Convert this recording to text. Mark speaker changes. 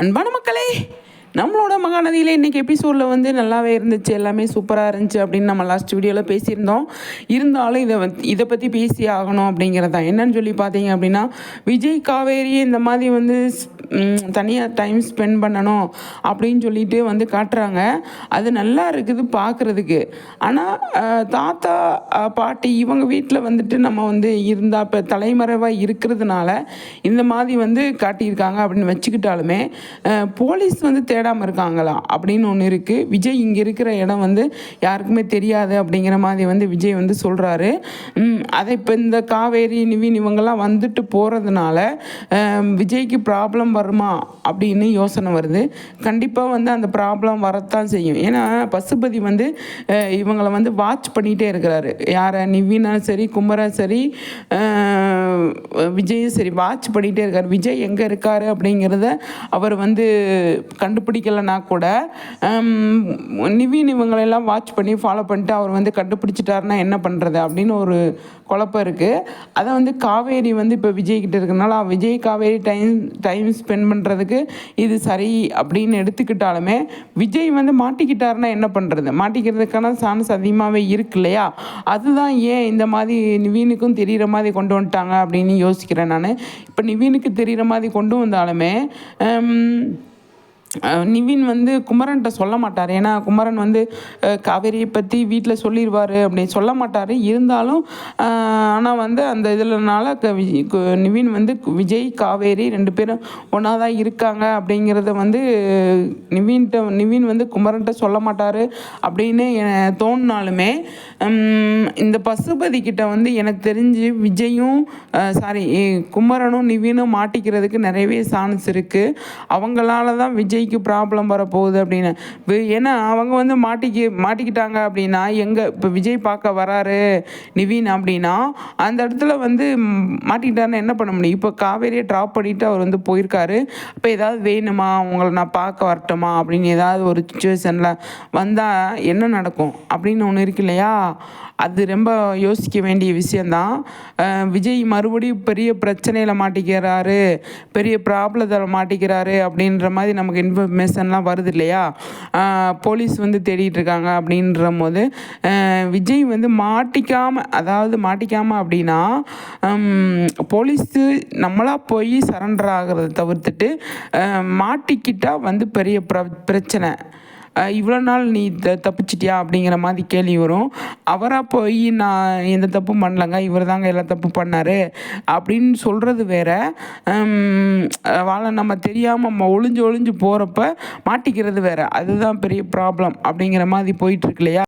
Speaker 1: அன்பான மக்களே நம்மளோட மகாநதியில் இன்றைக்கி எபிசோடில் வந்து நல்லாவே இருந்துச்சு எல்லாமே சூப்பராக இருந்துச்சு அப்படின்னு நம்ம லாஸ்ட் வீடியோவில் பேசியிருந்தோம். இருந்தாலும் இதை வந்து இதை பற்றி பேசி ஆகணும் அப்படிங்கிறதான் என்னன்னு சொல்லி பார்த்தீங்க அப்படின்னா விஜய் காவேரி இந்த மாதிரி வந்து தனியாக டைம் ஸ்பெண்ட் பண்ணணும் அப்படின்னு சொல்லிட்டு வந்து காட்டுறாங்க. அது நல்லா இருக்குது பார்க்குறதுக்கு ஆனால் தாத்தா பாட்டி இவங்க வீட்டில் வந்துட்டு நம்ம வந்து இருந்தால் இப்போ தலைமறைவாக இருக்கிறதுனால இந்த மாதிரி வந்து காட்டியிருக்காங்க அப்படின்னு வச்சுக்கிட்டாலுமே போலீஸ் வந்து தேடாமல் இருக்காங்களா அப்படின்னு ஒன்று இருக்குது விஜய் இங்கே இருக்கிற இடம் வந்து யாருக்குமே தெரியாது அப்படிங்கிற மாதிரி வந்து விஜய் வந்து சொல்கிறாரு அதை இப்போ இந்த காவேரி நிவின் இவங்கெல்லாம் வந்துட்டு போகிறதுனால விஜய்க்கு ப்ராப்ளம் வருமா அப்படின்னு யோசனை வருது. கண்டிப்பாக வந்து அந்த ப்ராப்ளம் வரத்தான் செய்யும். ஏன்னா பசுபதி வந்து இவங்களை வந்து வாட்ச் பண்ணிகிட்டே இருக்கிறாரு. யாரை நிவினா சரி குமரா சரி விஜயும் சரி வாட்ச் பண்ணிகிட்டே இருக்கார். விஜய் எங்கே இருக்கார் அப்படிங்கிறத அவர் வந்து கண்டுபிடிக்கலைன்னா கூட நிவின் இவங்களெல்லாம் வாட்ச் பண்ணி ஃபாலோ பண்ணிட்டு அவர் வந்து கண்டுபிடிச்சிட்டாருன்னா என்ன பண்ணுறது அப்படின்னு ஒரு குழப்பம் இருக்குது அதை வந்து காவேரி வந்து இப்போ விஜய் கிட்ட இருக்கனால Vijay Kaveri time time spend பண்ணுறதுக்கு இது சரி அப்படின்னு எடுத்துக்கிட்டாலுமே விஜய் வந்து மாட்டிக்கிட்டாருன்னா என்ன பண்ணுறது மாட்டிக்கிறதுக்கான சான்ஸ் அதிகமாகவே இருக்கு இல்லையா? அதுதான் ஏன் இந்த மாதிரி நிவீனுக்கும் தெரிகிற மாதிரி கொண்டு வந்துட்டாங்க அப்படின்னு யோசிக்கிறேன் நான். இப்போ நிவீனுக்கு தெரிகிற மாதிரி கொண்டு வந்தாலுமே நிவின் வந்து குமரன்கிட்ட சொல்ல மாட்டார். ஏன்னா குமரன் வந்து காவேரியை பற்றி வீட்டில் சொல்லிடுவார் அப்படின்னு சொல்ல மாட்டார். இருந்தாலும் ஆனால் வந்து அந்த இதில்னால க விஜய் கு- நிவின் வந்து விஜய் காவேரி ரெண்டு பேரும் ஒன்றா தான் இருக்காங்க அப்படிங்கிறத வந்து நிவின்கிட்ட நிவின் வந்து குமரன்கிட்ட சொல்ல மாட்டார் அப்படின்னு தோணினாலுமே இந்த பசுபதி கிட்ட வந்து எனக்கு தெரிஞ்சு விஜயும் சாரி குமரனும் நிவினும் மாட்டிக்கிறதுக்கு நிறையவே சான்ஸ் இருக்குது அவங்களால தான் விஜய் விஜய்க்கு ப்ராப்ளம் வரப்போகுது அப்படின்னு. ஏன்னா அவங்க வந்து மாட்டிக்கி மாட்டிக்கிட்டாங்க அப்படின்னா எங்கே இப்போ விஜய் பார்க்க வராரு நிவின் அப்படின்னா அந்த இடத்துல வந்து மாட்டிக்கிட்டாருன்னு மாட்டிக்கிட்டாருன்னா என்ன பண்ண முடியும்? இப்போ காவேரியை ட்ராப் பண்ணிட்டு அவர் வந்து போயிருக்காரு. இப்போ ஏதாவது வேணுமா? உங்களை நான் பார்க்க வரட்டுமா? அப்படின்னு ஏதாவது ஒரு சுச்சுவேஷனில் வந்தால் என்ன நடக்கும்? அப்படின்னு ஒன்று இருக்கு இல்லையா? அது ரொம்ப யோசிக்க வேண்டிய விஷயந்தான் விஜய் மறுபடியும் பெரிய பிரச்சனையில் மாட்டிக்கிறாரு பெரிய ப்ராப்ளத்தில் மாட்டிக்கிறாரு அப்படின்ற மாதிரி நமக்கு இன்ஃபர்மேஷன்லாம் வருது இல்லையா? போலீஸ் வந்து தேடிட்டு இருக்காங்க அப்படின்ற போது விஜய் வந்து மாட்டிக்காமல் அதாவது மாட்டிக்காமல் அப்படின்னா போலீஸு நம்மளாக போய் சரண்டர் ஆகிறத தவிர்த்துட்டு மாட்டிக்கிட்டால் வந்து பெரிய பிர பிரச்சனை. இவ்வளோ நாள் நீ த தப்பிச்சிட்டியா அப்படிங்கிற மாதிரி கேள்வி வரும். அவராக போய் நான் எந்த தப்பும் பண்ணலங்க இவர் தாங்க எல்லா தப்பு பண்ணார் அப்படின்னு சொல்கிறது வேற. வாழை வாழ நம்ம தெரியாமல் நம்ம ஒளிஞ்சு ஒளிஞ்சு போகிறப்ப மாட்டிக்கிறது வேற. அதுதான் பெரிய ப்ராப்ளம் அப்படிங்கிற மாதிரி போயிட்டுருக்கு இல்லையா?